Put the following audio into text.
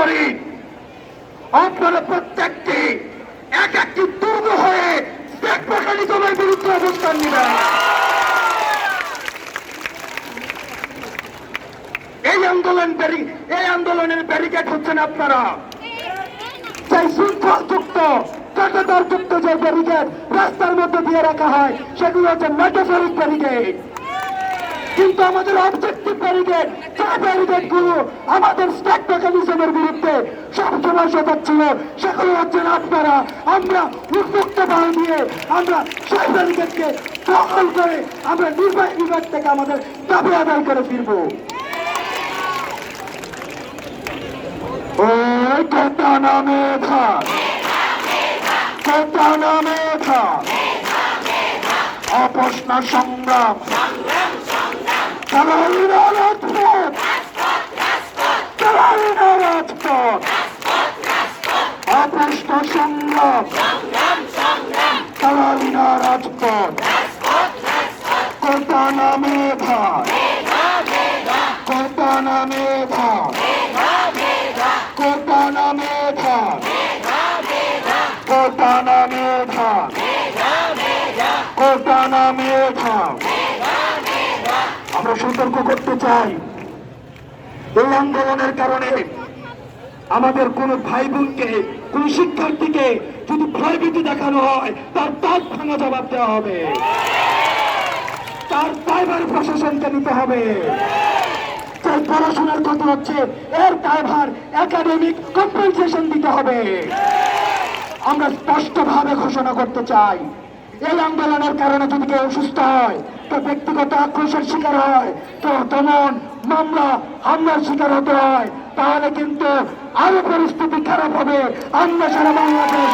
করি। আপনারা প্রত্যেকটি এক একটি দুর্গ হয়ে স্টেট মেকানিজমের বিরুদ্ধে অবস্থান নেবেন। এই আন্দোলন এই আন্দোলনের ব্যারিকেড হচ্ছেন আপনারা। সেই শৃঙ্খল যুক্ত কাটাতার যুক্ত যে ব্যারিকেড রাস্তার মধ্যে দিয়ে রাখা হয়, সেগুলো হচ্ছে মেটাফরিক ব্যারিকেড। কিন্তু আমাদের অবজেক্টিভ ব্যারিকেড যে ব্যারিকেডগুলো আমাদের মেকানিজমের বিরুদ্ধে সবসময় সেগুলো হচ্ছেন আপনারা। আমরা উন্মুক্ত বাহিনী আমরা সেই ব্যারিকেডকে দখল করে আমরা নির্বাহী বিভাগ থেকে আমাদের দাবি আদায় করে ফিরবো। ওই নামে সংগ্রাম। চালাইনা রাজপথ অপসনা সংগ্রাম চালাইনা রাজপথ কথা নামে খা কথা নামে খা কোটানা মেধা কোটানা মেধা কোটানা মেধা আমরা সতর্ক করতে চাই। এই আন্দোলনের কারণে আমাদের কোন ভাই বোনকে কোন শিক্ষার্থীকে যদি ভয়ভীতি দেখানো হয়, তার তাক ভাঙা জবাব দেওয়া হবে। তার দায়ভার প্রশাসনকে নিতে হবে। তার পড়াশোনার কথা হচ্ছে, এর দায়ভার একাডেমিক কম্পেনসেশন দিতে হবে। আমরা স্পষ্টভাবে ঘোষণা করতে চাই এই আন্দোলনের কারণে যদি কেউ অসুস্থ হয়, তো ব্যক্তিগত আক্রোশের শিকার হয়, তো তেমন মামলা, হামলার শিকার হতে হয়, তাহলে কিন্তু আরও পরিস্থিতি খারাপ হবে। আমরা সারা বাংলাদেশ